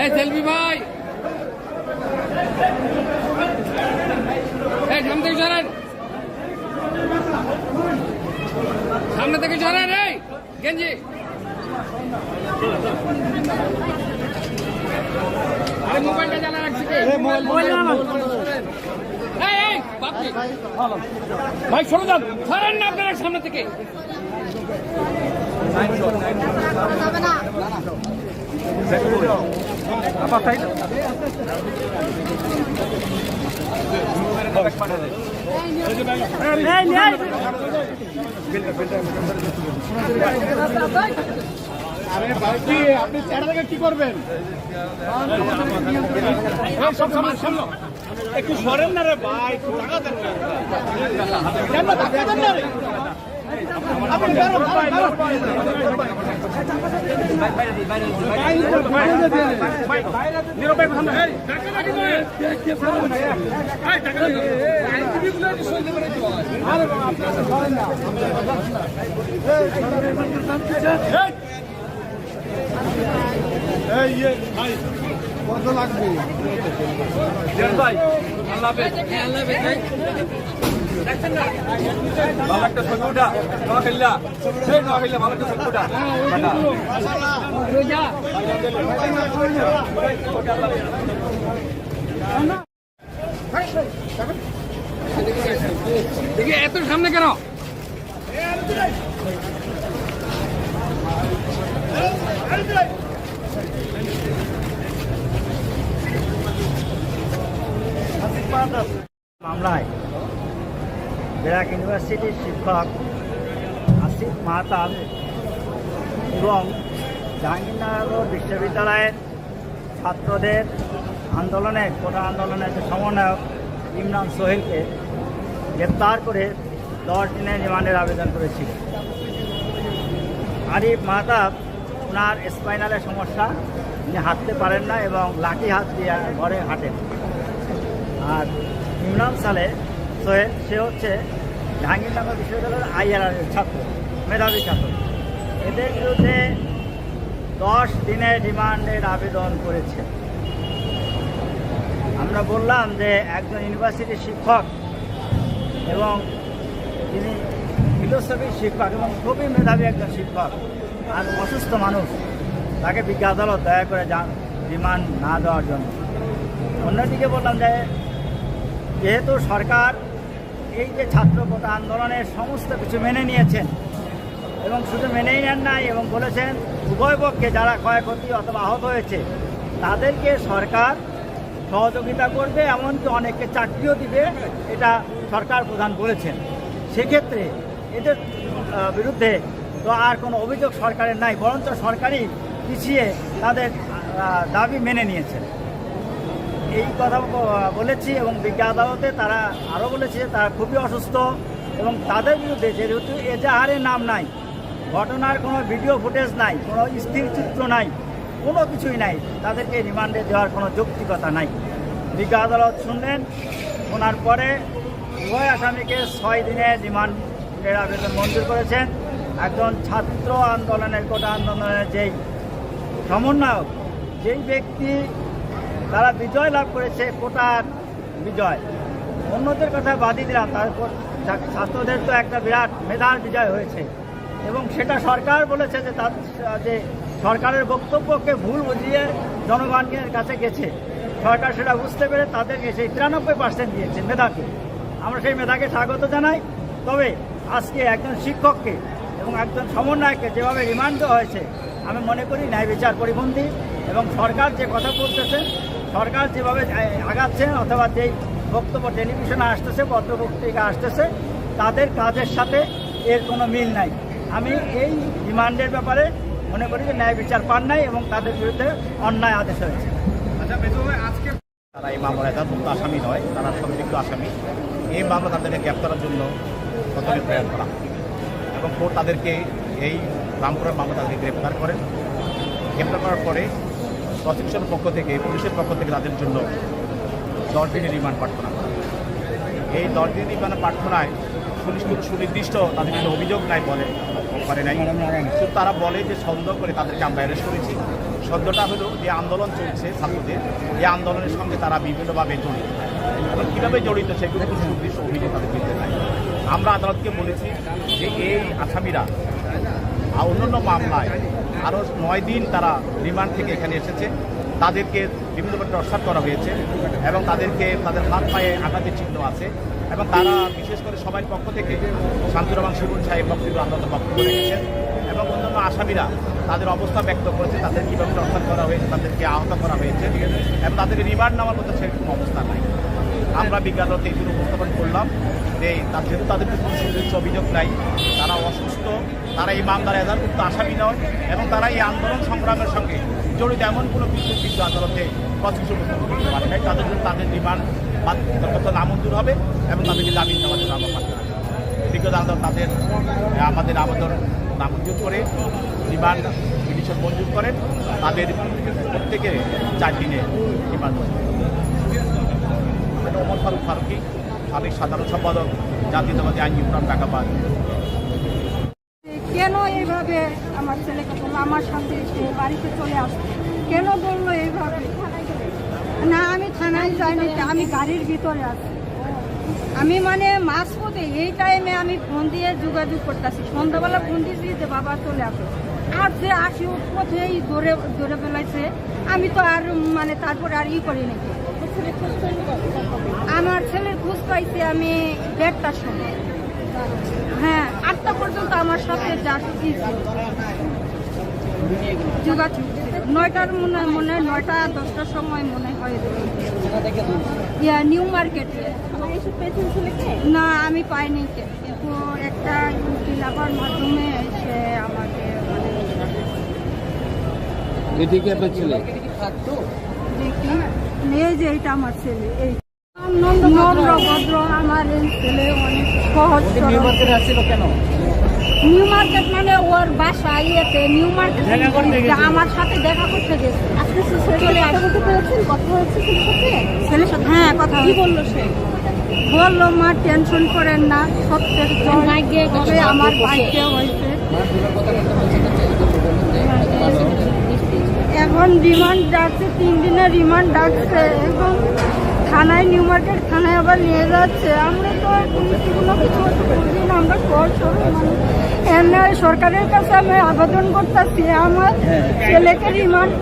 এই সেলফি ভাই এই সামনে থেকে সরেন সামনে থেকে সরেন এই গেঞ্জি। আরে মোবাইলটা জ্বালা রাখছি কে? এই, এই, বাপরে। ভাই সরে যান। সরেন না আপনারা সামনে থেকে। আরে ভাই আপনি চেহারা দেখে কি করবেন সব সামনে একটু সরেন না রে ভাই, একটু টাকা দেন না এই ইয়ে ভাই। কত লাগবে ভাই আল্লাহ হাফেজ ভালো একটা ভালো একটা দেখি এত সামনে কেন মামলায় ব্র্যাক ইউনিভার্সিটির শিক্ষক আসিফ মাহতাব এবং জাহাঙ্গীরনগর বিশ্ববিদ্যালয়ের ছাত্রদের আন্দোলনে, কোটা আন্দোলনের যে সমন্বয়ক ইমরান সোহেলকে গ্রেপ্তার করে দশ দিনের রিমান্ডের আবেদন করেছিল। আরিফ মাহতাব ওনার স্পাইনালের সমস্যা, উনি হাঁটতে পারেন না এবং লাঠি হাত দিয়ে ঘরে হাঁটেন। আর ইমরান সালে সোহেল সে হচ্ছে জাহাঙ্গীরনগর বিশ্ববিদ্যালয়ের আইআর ছাত্র, মেধাবী ছাত্র। এদের বিরুদ্ধে দশ দিনের রিমান্ডের আবেদন করেছে। আমরা বললাম যে একজন ইউনিভার্সিটির শিক্ষক এবং তিনি ফিলোসফির শিক্ষক এবং খুবই মেধাবী একজন শিক্ষক আর অসুস্থ মানুষ, তাকে বিজ্ঞা আদালত দয়া করে যান রিমান্ড না দেওয়ার জন্য। অন্যদিকে বললাম যে যেহেতু সরকার এই যে ছাত্র কোটা আন্দোলনের সমস্ত কিছু মেনে নিয়েছেন এবং শুধু মেনেই নেন নাই এবং বলেছেন উভয় পক্ষে যারা ক্ষয়ক্ষতি অথবা আহত হয়েছে, তাদেরকে সরকার সহযোগিতা করবে, এমনকি অনেককে চাকরিও দিবে, এটা সরকার প্রধান বলেছেন। সেক্ষেত্রে এদের বিরুদ্ধে তো আর কোনো অভিযোগ সরকারের নাই, বরঞ্চ সরকারই পিছিয়ে তাদের দাবি মেনে নিয়েছেন। এই কথা বলেছি এবং বিজ্ঞা আদালতে তারা আরও বলেছে, তারা খুবই অসুস্থ এবং তাদের বিরুদ্ধে যেহেতু এজাহারের নাম নাই, ঘটনার কোনো ভিডিও ফুটেজ নাই, কোনো স্থির চিত্র নাই, কোনো কিছুই নাই, তাদেরকে রিমান্ডে দেওয়ার কোনো যৌক্তিকতা নাই। বিজ্ঞা আদালত শুনলেন, শোনার পরে উভয় আসামিকে ছয় দিনের রিমান্ডের আবেদন মঞ্জুর করেছেন। একজন ছাত্র আন্দোলনের, কোটা আন্দোলনের যেই সমন্বয়ক, যেই ব্যক্তি তারা বিজয় লাভ করেছে কোটার বিজয়। অন্যদের কথা বাদই দিলাম, তারপর ছাত্রদের তো একটা বিরাট মেধার বিজয় হয়েছে। এবং সেটা সরকার বলেছে যে তার, যে সরকারের বক্তব্যকে ভুল বুঝিয়ে জনগণের কাছে গেছে। সরকার সেটা বুঝতে পেরে তাদেরকে সেই তিরানব্বই পার্সেন্ট দিয়েছে মেধাকে। আমরা সেই মেধাকে স্বাগত জানাই। তবে আজকে একজন শিক্ষককে এবং একজন সমন্বয়কে যেভাবে রিমান্ড হয়েছে, আমি মনে করি ন্যায় বিচার পরিপন্থী এবং সরকার যে কথা বলতেছে সরকার যেভাবে আগাচ্ছে অথবা যেই বক্তব্য টেলিভিশনে আসতেছে পত্র পত্রিকা আসতেছে তাদের কাজের সাথে এর কোনো মিল নাই। আমি এই রিমান্ডের ব্যাপারে মনে করি যে ন্যায় বিচার পান নাই এবং তাদের বিরুদ্ধে অন্যায় আদেশ হয়েছে। তারা এই মামলায় তার মুক্ত আসামি নয় তারা সন্দিগ্ধ আসামি। এই মামলা তাদেরকে গ্রেপ্তারের জন্য প্রথমে প্রেরণ করা এবং কোর্ট তাদেরকে এই রামপুরের মামলা তাদেরকে গ্রেপ্তার করেন গ্রেপ্তার করার পরে প্রসিকিউশনের পক্ষ থেকে, পুলিশের পক্ষ থেকে তাদের জন্য দশ দিনের রিমান্ড প্রার্থনা করা। এই দশ দিনের রিমান্ড প্রার্থনায় সুনিশ্চিত সুনির্দিষ্ট তাদের কোনো অভিযোগ নাই বলে করে নাই। শুধু তারা বলে যে সন্দেহ করে তাদেরকে আমরা অ্যারেস্ট করেছি। সন্দেহটা হলো যে আন্দোলন চলছে ছাত্রদের। এই আন্দোলনের সঙ্গে তারা বিভিন্নভাবে জড়িত। এবং কীভাবে জড়িত সেগুলো সুনির্দিষ্ট অভিযোগ তাদের বিরুদ্ধে নাই। আমরা আদালতকে বলেছি যে এই আসামিরা অন্যান্য মামলায় আরও নয় দিন তারা রিমান্ড থেকে এখানে এসেছে। তাদেরকে বিভিন্নভাবে টর্চার করা হয়েছে এবং তাদেরকে তাদের হাত পায়ে আঘাতের চিহ্ন আছে এবং তারা বিশেষ করে সবার পক্ষ থেকে শান্তিরমান শিবুল সাহেব বক্তব্য আন্দোলন বক্তব্য রেখেছেন এবং অন্যান্য আসামিরা তাদের অবস্থা ব্যক্ত করেছে, তাদের কীভাবে টর্চার করা হয়েছে, তাদেরকে আহত করা হয়েছে এবং তাদেরকে রিমান্ড নেওয়ার মতো সেরকম অবস্থা নাই। আমরা বিজ্ঞানত এই জন্য উপস্থাপন করলাম যে যেহেতু তাদের কোনো সুনির্দিষ্ট অভিযোগ নাই, তারা অসুস্থ, তারা এই মামলার এজারভুক্ত আসামি নয় এবং তারা এই আন্দোলন সংগ্রামের সঙ্গে জড়িত। এমন কোনো কিছু কিছু আদালতে প্রসিকিউশন করতে পারে নাই তাদের জন্য তাদের রিমান্ড দরখাস্ত নামঞ্জুর হবে এবং তাদেরকে জামিন দেওয়ার জন্য আমরা পাঠাবো বিজ্ঞত আদালত তাদের আমাদের আবেদন নামঞ্জুর করে রিমান্ড পিটিশন মঞ্জুর করেন তাদের প্রত্যেকের চার দিনে। এটা ওমর ফারুক ফারুকি, সাবেক সাধারণ সম্পাদক, জাতীয়তাবাদী আইনজীবী ঢাকা পাঁচ ছেলেকে আমার এসে বাড়িতে চলে আসবে কেন বলল এইভাবে? না, আমি থানায় যাইনি, আমি গাড়ির ভিতরে আছি। আমি মানে মাঝ পথে এই টাইমে আমি ফোন দিয়ে যোগাযোগ করতেছি। সন্ধ্যাবেলা ফোন দিয়েছি যে বাবা চলে আসো। আর যে আসি পথেই দৌড়ে দৌড়ে ফেলাইছে। আমি তো আর মানে তারপরে আর ই করি নাকি আমার ছেলের খোঁজ পাইছে আমি দেড়টার সময়। হ্যাঁ আটটা পর্যন্ত আমার সাথে যা ই ছিল। যোগাযোগ। নয়টার মনে মনে নয়টা দশটার সময় মনে হয়। ইয়া নিউ মার্কেটে। না আমি পাইনি। কিন্তু একটা লাভার মাধ্যমে সে আমাকে মানে আপনার ছেলে? এই যে এটা আমার ছেলে এই। নম্রভদ্র আমার ছেলে অনেক সহজ। কেন? নিউ মার্কেট মানে ওর বাসা ইয়েতে নিউ মার্কেট আমার সাথে দেখা করতে গেছে। চলে আসতে পেরেছেন কথা হয়েছে? ছেলের সাথে? হ্যাঁ কথা কি বলল সে? বলল মা টেনশন করেন না সত্যের আমার হয়েছে। এখন রিমান্ড ডাকছে তিন দিনের রিমান্ড ডাকছে এখন থানায় নিউ মার্কেট থানায় আবার নিয়ে যাচ্ছে। আমরা তো কোনো কোনো কিছু বুঝি না আমরা কর সরকারের কাছে আমি আবেদন করতেছি আমার ছেলেকে রিমান্ড